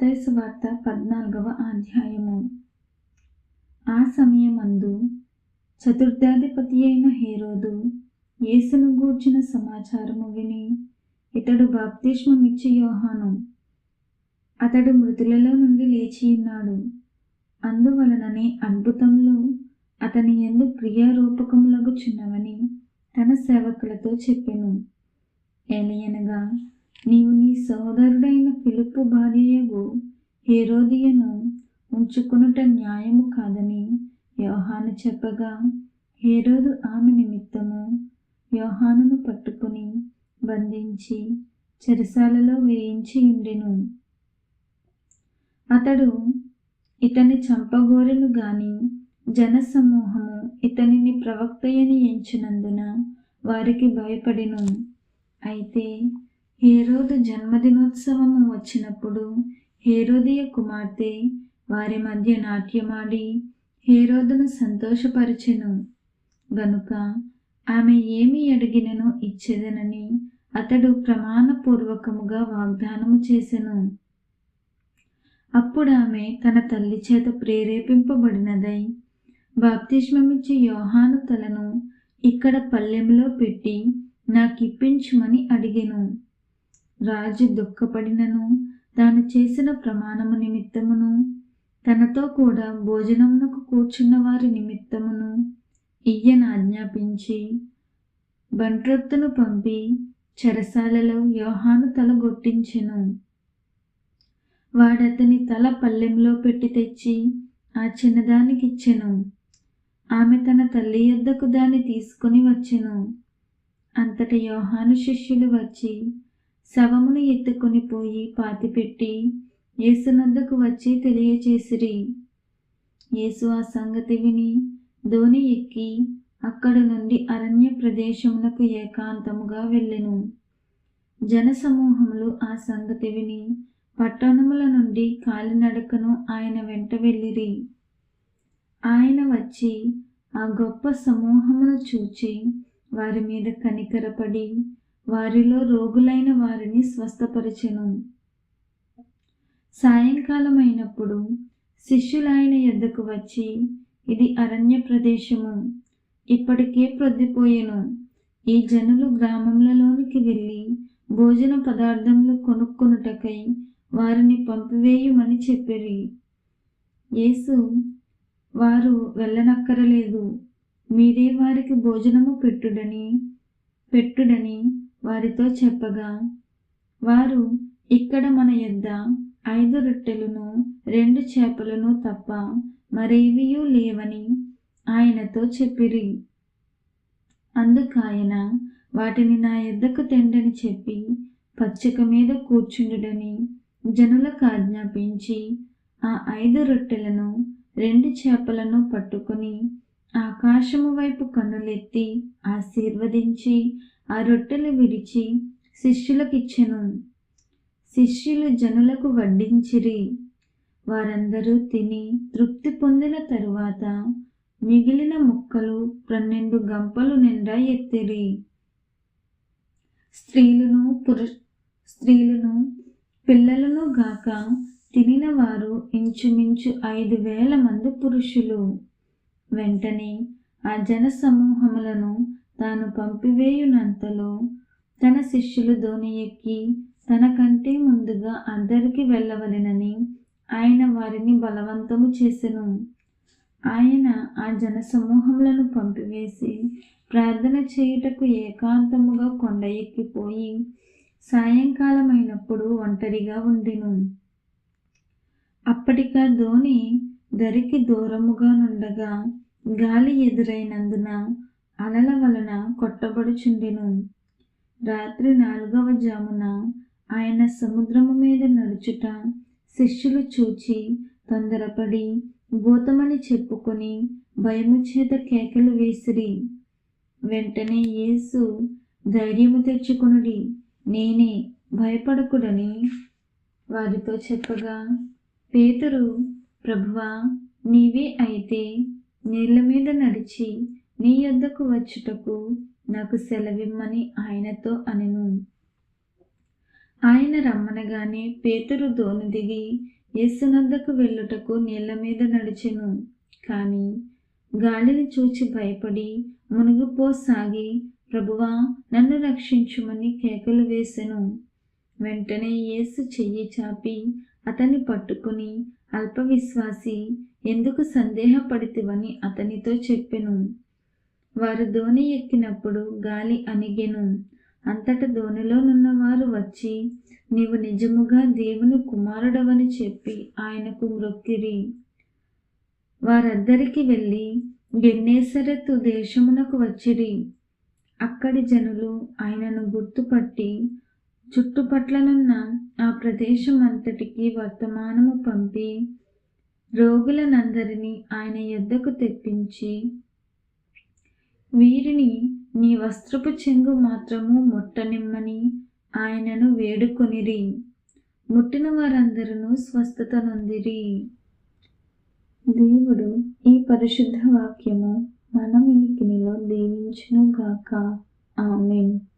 మత్తైసు వార్త పద్నాలుగవ అధ్యాయము. ఆ సమయమందు చతుర్థాధిపతి అయిన హేరోదు యేసును గూర్చిన సమాచారము విని ఇతడు బాప్తిష్మమిచ్చి యోహాను అతడు మృతులలో నుండి లేచి ఉన్నాడు. అందువలననే అద్భుతములు అతని ఎందు క్రియారూపకములగుచున్నవని తన సేవకులతో చెప్పెను. ఏలియనగా నీవు నీ సోదరుడైన పిలుపు భార్యయగు హేరోదియను ఉంచుకునుట న్యాయము కాదని యోహాను చెప్పగా హేరోదు ఆమె నిమిత్తము యోహానును పట్టుకుని బంధించి చెరసాలలో వేయించి ఉండెను. అతడు ఇతని చంపగోరెను గాని జనసమూహము ఇతనిని ప్రవక్తయని ఎంచినందున వారికి భయపడిను. అయితే హేరోదు జన్మదినోత్సవము వచ్చినప్పుడు హేరోదియ కుమార్తె వారి మధ్య నాట్యమాడి హేరోదును సంతోషపరిచెను. గనుక ఆమె ఏమి అడిగినను ఇచ్చేదనని అతడు ప్రమాణపూర్వకముగా వాగ్దానము చేసెను. అప్పుడు ఆమె తన తల్లి చేత ప్రేరేపింపబడినదై బాప్తిష్మమిచ్చి యోహాను తలను ఇక్కడ పల్లెంలో పెట్టి నాకిప్పించుమని అడిగెను. రాజు దుఃఖపడినను తాను చేసిన ప్రమాణము నిమిత్తమును తనతో కూడా భోజనమునకు కూర్చున్న వారి నిమిత్తమును ఇయ్యను ఆజ్ఞాపించి బంట్రొత్తును పంపి చెరసాలలో యోహాను తల గొట్టించెను. వాడతని తల పల్లెంలో పెట్టి తెచ్చి ఆ చిన్నదానికిచ్చెను. ఆమె తన తల్లి యొద్దకు దాన్ని తీసుకుని వచ్చెను. అంతట యోహాను శిష్యులు వచ్చి శవమును ఎత్తుకొని పోయి పాతిపెట్టి యేసునద్దకు వచ్చి తెలియచేసిరి. యేసు ఆ సంగతి విని ధోని ఎక్కి అక్కడ నుండి అరణ్య ప్రదేశమునకు ఏకాంతముగా వెళ్ళెను. జనసమూహములు ఆ సంగతి విని పట్టణముల నుండి కాలినడకను ఆయన వెంట వెళ్ళిరి. ఆయన వచ్చి ఆ గొప్ప సమూహమును చూచి వారి మీద కనికరపడి వారిలో రోగులైన వారిని స్వస్థపరిచెను. సాయంకాలం అయినప్పుడు శిష్యులాయన యొద్దకు వచ్చి ఇది అరణ్య ప్రదేశము. ఇప్పటికే ప్రొద్దిపోయెను. ఈ జనులు గ్రామములలోనికి వెళ్ళి భోజన పదార్థములు కొనుక్కొనుటకై వారిని పంపివేయమని చెప్పిరి. యేసు వారు వెళ్ళనక్కరలేదు. మీరే వారికి భోజనము పెట్టుడని పెట్టుడని వారితో చెప్పగా వారు ఇక్కడ మన యొద్ద ఐదు రొట్టెలను రెండు చేపలను తప్ప మరేవియూ లేవని ఆయనతో చెప్పిరి. అందుకాయన వాటిని నా ఎద్దకు తెండని చెప్పి పచ్చిక మీద కూర్చుండుడని జనులకు ఆజ్ఞాపించి ఆ ఐదు రొట్టెలను రెండు చేపలను పట్టుకుని ఆకాశము వైపు కన్నులెత్తి ఆశీర్వదించి ఆ రొట్టెలు విరిచి శిష్యులకిచ్చెను. శిష్యులు జనులకు వడ్డించిరి. వారందరూ తిని తృప్తి పొందిన తరువాత మిగిలిన ముక్కలు పన్నెండు గంపలు నిండా ఎత్తిరి. స్త్రీలను పురు స్త్రీలను పిల్లలను గాక తినిన వారు ఇంచుమించు ఐదు వేల మంది పురుషులు. వెంటనే ఆ జన సమూహములను తాను పంపివేయునంతలో తన శిష్యులు ధోని ఎక్కి తనకంటే ముందుగా అందరికీ వెళ్ళవలెనని ఆయన వారిని బలవంతము చేసెను. ఆయన ఆ జన సమూహములను పంపివేసి ప్రార్థన చేయుటకు ఏకాంతముగా కొండ ఎక్కిపోయి సాయంకాలమైనప్పుడు ఒంటరిగా ఉండెను. అప్పటికా ధోని దరికి దూరముగా నుండగా గాలి ఎదురైనందున అలల వలన కొట్టబడుచుండెను. రాత్రి నాలుగవ జామున ఆయన సముద్రము మీద నడుచుట శిష్యులు చూచి తొందరపడి భూతమని చెప్పుకొని భయము చేత కేకలు వేసిరి. వెంటనే యేసు ధైర్యము తెచ్చుకునుడి నేనే భయపడకుడని వారితో చెప్పగా పేతురు ప్రభువా నీవే అయితే నీళ్ళ మీద నడిచి నీ యొద్దకు వచ్చుటకు నాకు సెలవిమ్మని ఆయనతో అనెను. ఆయన రమ్మనగానే పేతురు దోని దిగి యేసునద్దకు వెళ్ళుటకు నీళ్ళ మీద నడిచెను. కానీ గాలిని చూచి భయపడి మునుగుపోసాగి ప్రభువా నన్ను రక్షించుమని కేకలు వేసెను. వెంటనే యేసు చెయ్యి చాపి అతన్ని పట్టుకుని అల్పవిశ్వాసి ఎందుకు సందేహపడితివని అతనితో చెప్పెను. వారు దోణి ఎక్కినప్పుడు గాలి అణిగెను. అంతట దోణిలోనున్నవారు వచ్చి నీవు నిజముగా దేవుని కుమారుడవని చెప్పి ఆయనకు మ్రొక్కిరి. వారద్దరికి వెళ్ళి గెన్నేసరతు దేశమునకు వచ్చిరి. అక్కడి జనులు ఆయనను గుర్తుపట్టి చుట్టుపట్లనున్న ఆ ప్రదేశం అంతటికి వర్తమానము పంపి రోగులనందరినీ ఆయన యొద్దకు తెప్పించి వీరిని నీ వస్త్రపు చెంగు మాత్రము ముట్టనిమ్మని ఆయనను వేడుకొనిరి. ముట్టిన వారందరూ స్వస్థత నొందిరి దేవుడు ఈ పరిశుద్ధ వాక్యము మన దీవించును గాక ఆమెన్.